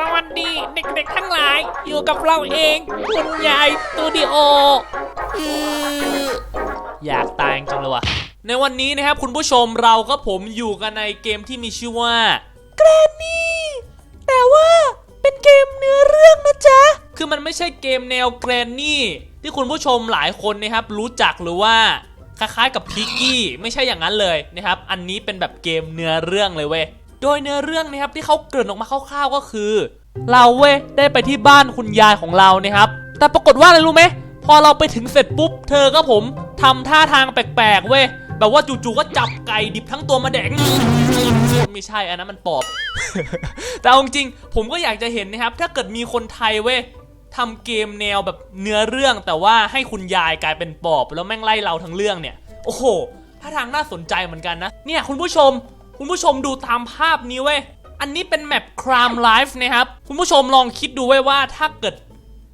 สวัสดีเด็กๆทั้งหลาย อยู่กับเราเอง คุณยายสตูดิโออืออยากตายจังเลยวะในวันนี้นะครับคุณผู้ชมเราก็ผมอยู่กันในเกมที่มีชื่อว่าแกรนนี่แต่ว่าเป็นเกมเนื้อเรื่องนะจ๊ะ คือมันไม่ใช่เกมแนวแกรนนี่ที่คุณผู้ชมหลายคนนะครับรู้จักหรือว่าคล้ายๆกับพิกกี้ไม่ใช่อย่างนั้นเลยนะครับ อันนี้เป็นแบบเกมเนื้อเรื่องเลยเว้ย โดยเนื้อเรื่องนะครับที่เขาเกริ่นออกมาคร่าวๆก็คือ เราเว้ยได้ไปที่บ้านคุณยายของเรานะครับ แต่ปรากฏว่าอะไรรู้ไหมพอเราไปถึงเสร็จปุ๊บ เธอก็ผมทำท่าทางแปลกๆเว้ยแบบว่าจู่ๆก็จับไก่ดิบทั้งตัวมาแดกไม่ใช่อันนั้นมันปอบ แต่เอาจริงๆผมก็อยากจะเห็นนะครับ ถ้าเกิดมีคนไทยเว้ยทำเกมแนวแบบเนื้อเรื่องแต่ว่าให้คุณยายกลายเป็นปอบ แล้วแม่งไล่เราทั้งเรื่องเนี่ย โอ้โหถ้าทางน่าสนใจเหมือนกันนะ เนี่ยคุณผู้ชม คุณผู้ชมดูตามภาพนี้เว้ย อันนี้เป็นแมป Crime Life นะครับ คุณผู้ชมลองคิดดูไว้ว่าถ้าเกิด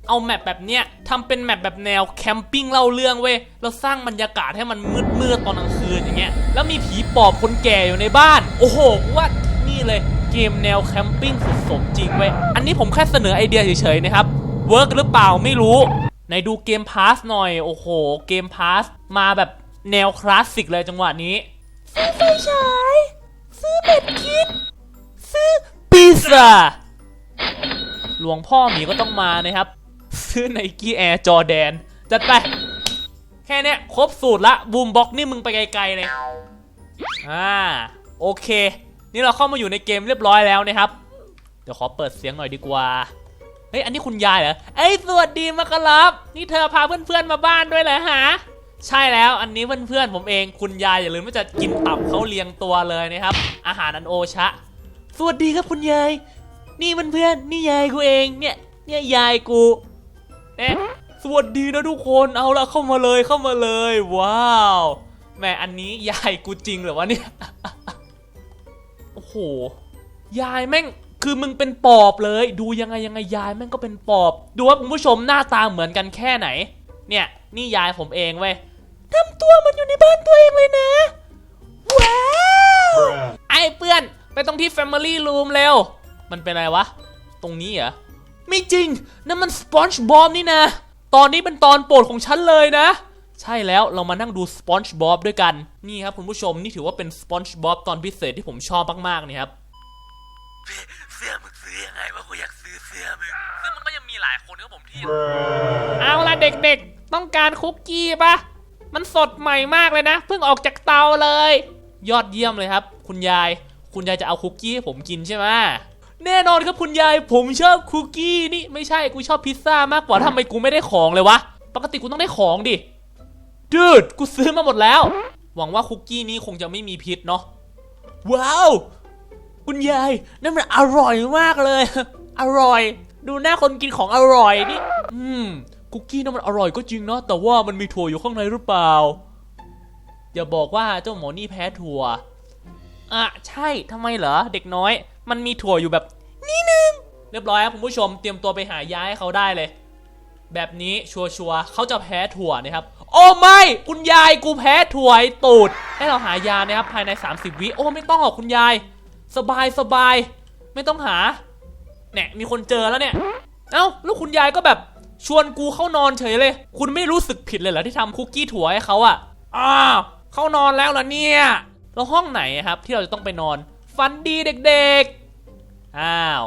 เอาแมปแบบเนี้ยทำเป็นแมปแบบแนวแคมปิ้งเล่าเรื่องเว้ยแล้วสร้างบรรยากาศให้มันมืดมืดๆตอนกลางคืนอย่างเงี้ย แล้วมีผีปอบคนแก่อยู่ในบ้าน โอ้โหว่านี่เลยเกมแนวแคมปิ้งสุดสมจริงเว้ย อันนี้ผมแค่เสนอไอเดียเฉยๆนะครับ เวิร์กหรือเปล่าไม่รู้ไหนดูเกมพาสหน่อย โอ้โห เกมพาสมาแบบแนวคลาสสิกเลยจังหวะนี้ซื้อไฟฉาย ซื้อเบ็ดคิด ซื้อพิซ่าหลวงพ่อหมีก็ต้องมานะครับ ซื้อไนกี้แอร์จอแดน จัดไป แค่เนี้ยครบสูตรละบูมบ็อกนี่มึงไปไกลๆเลย อ่า โอเค นี่เราเข้ามาอยู่ในเกมเรียบร้อยแล้วนะครับ เดี๋ยวขอเปิดเสียงหน่อยดีกว่าเฮ้ยอันนี้คุณยายเหรอ เอ้ยสวัสดีมาครับ นี่เธอพาเพื่อนๆมาบ้านด้วยเหรอฮะ ใช่แล้วอันนี้เพื่อนๆผมเองคุณยายอย่าลืมว่าจะกินตับเขาเลียงตัวเลยนะครับ อาหารอันโอชะ สวัสดีครับคุณยาย นี่เพื่อนๆนี่ยายกูเองเนี่ยเนี่ยยายกูเอ๊ะสวัสดีนะทุกคนเอาละเข้ามาเลยเข้ามาเลย ว้าวแหมอันนี้ยายกูจริงเหรอวะเนี่ยโอ้โหยายแม่งคือมึงเป็นปอบเลย ดูยังไงยังไงยายแม่งก็เป็นปอบ ดูว่าคุณผู้ชมหน้าตาเหมือนกันแค่ไหน เนี่ยนี่ยายผมเองเว้ย ทำตัวมันอยู่ในบ้านตัวเองเลยนะ ว้าว ไอ้เพื่อน ไปตรงที่ Family Room เร็ว มันเป็นอะไรวะ ตรงนี้เหรอ ไม่จริง นั่นมันสปอนจ์บอบนี่นะ ตอนนี้เป็นตอนโปรดของฉันเลยนะ ใช่แล้วเรามานั่งดูสปอนจ์บอบด้วยกัน นี่ครับคุณผู้ชมนี่ถือว่าเป็นสปอนจ์บอบตอนพิเศษที่ผมชอบมากๆนี่ครับ เสื้อมึงซื้อยังไงวะกูอยากซื้อเสื้อมึงซึ่งมันก็ยังมีหลายคนครับผมที่ เอาละเด็กๆ ต้องการคุกกี้ปะ มันสดใหม่มากเลยนะ เพิ่งออกจากเตาเลย ยอดเยี่ยมเลยครับ คุณยาย คุณยายจะเอาคุกกี้ให้ผมกินใช่ไหมแน่นอนครับคุณยายผมชอบคุกกี้นี่ไม่ใช่กูชอบพิซซ่ามากกว่าทำไมกูไม่ได้ของเลยวะ ปกติกูต้องได้ของดิดูดกูซื้อมาหมดแล้ว หวังว่าคุกกี้นี้คงจะไม่มีพิษเนาะว้าวคุณยายนั่นมันอร่อยมากเลย อร่อย ดูหน้าคนกินของอร่อยนี่ อืม คุกกี้นั่นมันอร่อยก็จริงเนาะแต่ว่ามันมีถั่วอยู่ข้างในหรือเปล่า อย่าบอกว่าเจ้าหมอนี่แพ้ถั่วอะใช่ทำไมเหรอเด็กน้อย มันมีถั่วอยู่แบบนี่นึงเรียบร้อยครับคุณผู้ชมเตรียมตัวไปหายาให้เขาได้เลย แบบนี้ชัวร์ๆเขาจะแพ้ถั่วนะครับ โอ้ไม่คุณยายกูแพ้ถั่วตูดให้เราหายานะครับภายใน 30 วิโอ้ไม่ต้องหรอกคุณยาย สบายสบายไม่ต้องหาเนี่ยมีคนเจอแล้วเนี่ย เอ้าแล้วคุณยายก็แบบ ชวนกูเข้านอนเฉยเลย คุณไม่รู้สึกผิดเลยเหรอที่ทำคุกกี้ถั่วให้เขาอะอ้าวเข้านอนแล้วเหรอเนี่ยแล้วห้องไหนอะครับ ที่เราจะต้องไปนอนฝันดีเด็กๆอ้าว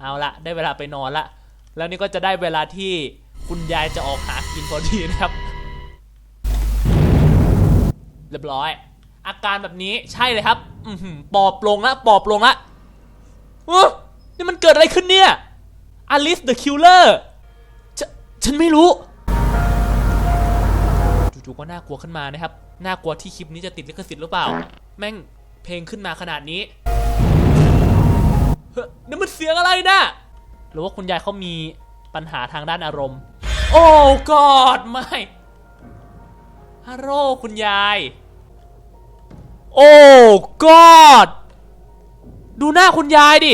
เอาละได้เวลาไปนอนละ แล้วนี่ก็จะได้เวลาที่คุณยายจะออกหากินพอดีนะครับ เรียบร้อย อาการแบบนี้ใช่เลยครับ อือหือปอบลงละปอบลงละเอ้อนี่มันเกิดอะไรขึ้นเนี่ยอลิสเดอะคิลเลอร์ ฉันไม่รู้จู่ๆก็น่ากลัวขึ้นมานะครับ น่ากลัวที่คลิปนี้จะติดลิขสิทธิ์หรือเปล่า แม่งเพลงขึ้นมาขนาดนี้ เฮ้ยนี่มันเสียงอะไรนะหรือว่าคุณยายเขามีปัญหาทางด้านอารมณ์ โอ้กอดไม่ฮัลโหลคุณยาย โอ้กอด ดูหน้าคุณยายดิ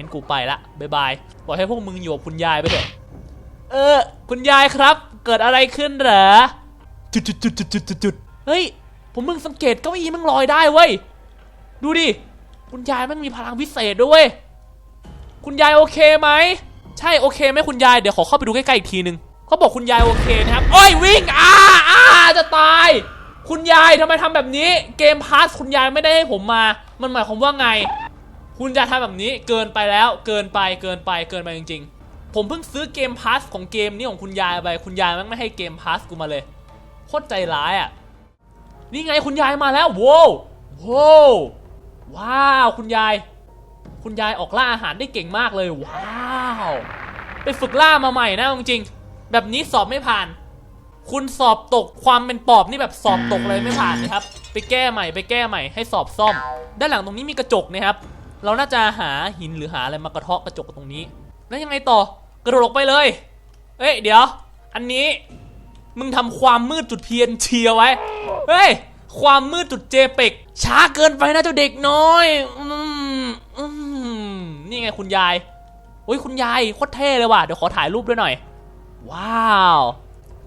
งั้นกูไปละบายบายปล่อยให้พวกมึงอยู่กับคุณยายไปเถอะเออ คุณยายครับ เกิดอะไรขึ้นเหรอจุดจุดจุดจุดจุดจุดจุดเฮ้ย ผมเพิ่งสังเกตเก้าอี้มันลอยได้เว้ย ดูดิ คุณยายมันมีพลังพิเศษด้วยเวย คุณยายโอเคไหม ใช่โอเคไหมคุณยาย เดี๋ยวขอเข้าไปดูใกล้ๆอีกทีนึงเขาบอกคุณยายโอเคนะครับ โอ้ยวิ่งอ้าอ้าจะตาย คุณยายทำไมทำแบบนี้ เกมพาสคุณยายไม่ได้ให้ผมมา มันหมายความว่าไง คุณจะทำแบบนี้เกินไปแล้วเกินไปเกินไปเกินไปจริง ๆ ผมเพิ่งซื้อเกมพาสของเกมนี้ของคุณยายไป คุณยายมันไม่ให้เกมพาสกูมาเลยโคตรใจร้ายอะนี่ไงคุณยายมาแล้วโว้โว้ว้าวคุณยาย คุณยายออกล่าอาหารได้เก่งมากเลย ว้าวไปฝึกล่ามาใหม่นะจริงๆแบบนี้สอบไม่ผ่าน คุณสอบตกความเป็นปอบนี่แบบสอบตกเลยไม่ผ่านนะครับ ไปแก้ใหม่ไปแก้ใหม่ให้สอบซ่อม ด้านหลังตรงนี้มีกระจกนะครับ เราน่าจะหาหินหรือหาอะไรมากระเทาะกระจกตรงนี้ แล้วยังไงต่อกระโดดลงไปเลย เอ้ยเดี๋ยว อันนี้มึงทำความมืดจุดเพียนเชียไว้ เฮ้ย ความมืดจุดเจเปกช้าเกินไปนะเจ้าเด็กน้อย อืมอืมนี่ไงคุณยายโอ้ยคุณยายโคตรเท่เลยว่ะ เดี๋ยวขอถ่ายรูปด้วยหน่อย ว้าว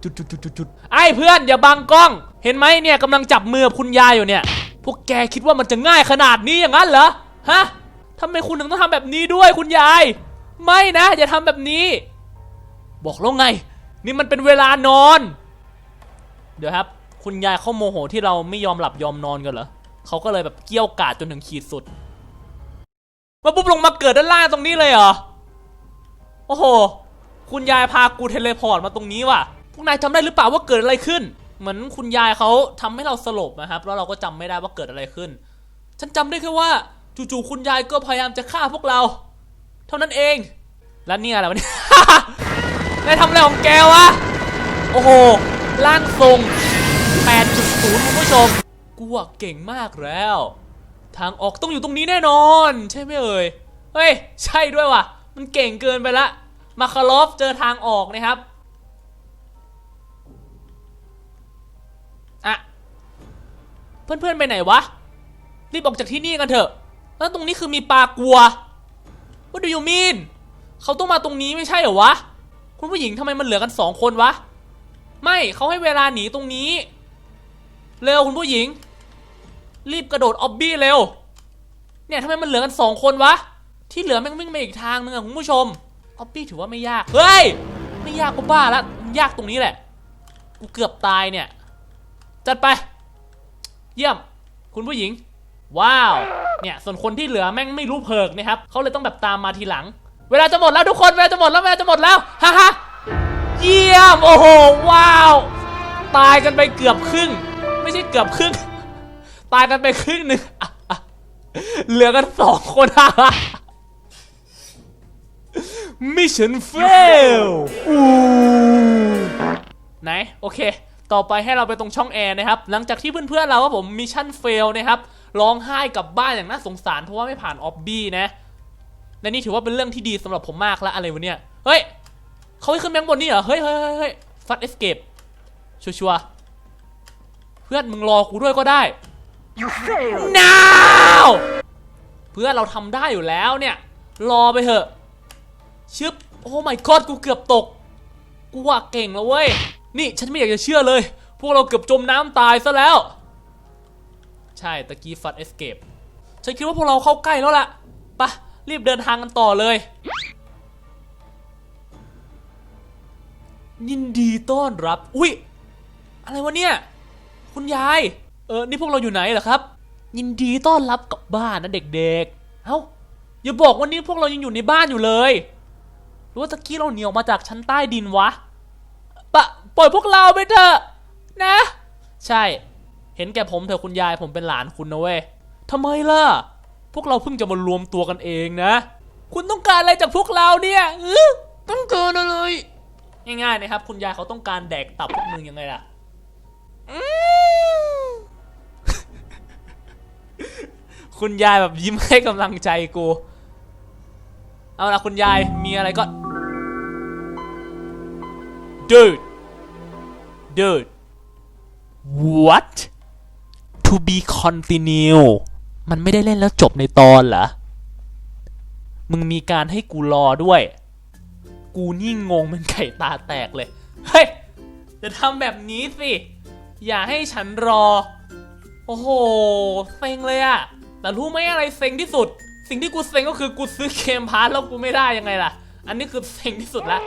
จุดจุดจุดจุดจุดไอ้เพื่อนอย่าบังกล้อง เห็นไหมเนี่ยกำลังจับมือคุณยายอยู่เนี่ย พวกแกคิดว่ามันจะง่ายขนาดนี้อย่างนั้นเหรอ ฮะ ทำไมคุณถึงต้องทำแบบนี้ด้วยคุณยาย ไม่นะอย่าทำแบบนี้ บอกแล้วไง นี่มันเป็นเวลานอน เดี๋ยวครับ คุณยายเขาโมโหที่เราไม่ยอมหลับยอมนอนกันเหรอเขาก็เลยแบบเกี้ยวกาดจนถึงขีดสุดมาปุ๊บลงมาเกิดด้านล่างตรงนี้เลยเหรอ โอ้โห คุณยายพากูเทเลพอร์ตมาตรงนี้ว่ะ พวกนายจำได้หรือเปล่าว่าเกิดอะไรขึ้น เหมือนคุณยายเขาทำให้เราสลบนะครับ แล้วเราก็จำไม่ได้ว่าเกิดอะไรขึ้น ฉันจำได้แค่ว่า จู่ๆคุณยายก็พยายามจะฆ่าพวกเรา เท่านั้นเอง แล้วเนี่ยอะไรวะเนี่ย นายทำอะไรของแกวะ โอ้โหร่างทรง 8.0 คุณผู้ชมกูอะเก่งมากแล้ว ทางออกต้องอยู่ตรงนี้แน่นอน ใช่ไหมเอ่ย เฮ้ย ใช่ด้วยว่ะ มันเก่งเกินไปละ มาคารอฟเจอทางออกนะครับอะเพื่อนๆไปไหนวะ รีบออกจากที่นี่กันเถอะ แล้วตรงนี้คือมีปลากลัว What do you mean เขาต้องมาตรงนี้ไม่ใช่เหรอวะ คุณผู้หญิงทำไมมันเหลือกันสองคนวะ ไม่เขาให้เวลาหนีตรงนี้ เร็วคุณผู้หญิง รีบกระโดดออบบี้เร็ว เนี่ยทำไมมันเหลือกันสองคนวะ ที่เหลือแม่งวิ่งไปอีกทางนึงอะคุณผู้ชม ออบบี้ถือว่าไม่ยาก เฮ้ย ไม่ยากก็บ้าละยากตรงนี้แหละ กูเกือบตายเนี่ย จัดไป เยี่ยม คุณผู้หญิง ว้าวเนี่ยส่วนคนที่เหลือแม่งไม่รู้เพิกนะครับเขาเลยต้องแบบตามมาทีหลัง เวลาจะหมดแล้วทุกคนเวลาจะหมดแล้วเวลาจะหมดแล้วฮ่าฮ่าเยี่ยมโอ้โหว้าว ตายกันไปเกือบครึ่ง ไม่ใช่เกือบครึ่ง ตายกันไปครึ่งหนึ่งเหลือกันสองคนฮ่าฮ่า Mission fail อู้ไหน โอเค ต่อไปให้เราไปตรงช่องแอร์นะครับ หลังจากที่เพื่อนๆเราว่าผมมิชชั่นเฟลนะครับร้องไห้กลับบ้านอย่างน่าสงสารเพราะว่าไม่ผ่านออบบี้นะ และนี่ถือว่าเป็นเรื่องที่ดีสำหรับผมมากแล้วอะไรวะเนี่ย เฮ้ยเขาให้ขึ้นแบงบนนี่เหรอ เฮ้ยเฮ้ยเฮ้ยเฮ้ยฟัดเอสเกปชัวร์ๆเพื่อนมึงรอกูด้วยก็ได้ You failed! now เพื่อนเราทำได้อยู่แล้วเนี่ย รอไปเถอะชึบโอ้ my god กูเกือบตก กูว่าเก่งแล้วเว้ย นี่ฉันไม่อยากจะเชื่อเลย พวกเราเกือบจมน้ำตายซะแล้ว ใช่ตะกี้ฟัดเอสเกปฉันคิดว่าพวกเราเข้าใกล้แล้วล่ะไปะรีบเดินทางกันต่อเลย ยินดีต้อนรับ อุ้ยอะไรวะเนี่ย คุณยาย เออ นี่พวกเราอยู่ไหนเหรอครับ ยินดีต้อนรับกลับบ้านนะเด็กๆ เอ้า อย่าบอกว่านี่พวกเรายังอยู่ในบ้านอยู่เลย หรือว่าตะกี้เราเหนีออกมาจากชั้นใต้ดินวะ ปล่อยพวกเราไปเถอะนะ ใช่ เห็นแก่ผมเถอะคุณยายผมเป็นหลานคุณนะเว้ยทำไมล่ะ พวกเราเพิ่งจะมารวมตัวกันเองนะ คุณต้องการอะไรจากพวกเราเนี่ยเออต้องการอะไร ง่ายๆนะครับ คุณยายเขาต้องการแดกตับพวกมึงยังไงล่ะคุณยายแบบยิ้มให้กำลังใจกู เอาละคุณยายมีอะไรก็ dude dude what to be continue มันไม่ได้เล่นแล้วจบในตอนเหรอ มึงมีการให้กูรอด้วย กูนี่งงเป็นไก่ตาแตกเลย เฮ้ย จะทำแบบนี้สิ อย่าให้ฉันรอ โอ้โห เซ็งเลยอะแต่รู้ไหมอะไรเซ็งที่สุด สิ่งที่กูเซ็งก็คือกูซื้อเกมพาร์ทแล้วกูไม่ได้ยังไงล่ะ อันนี้คือเซ็งที่สุดละ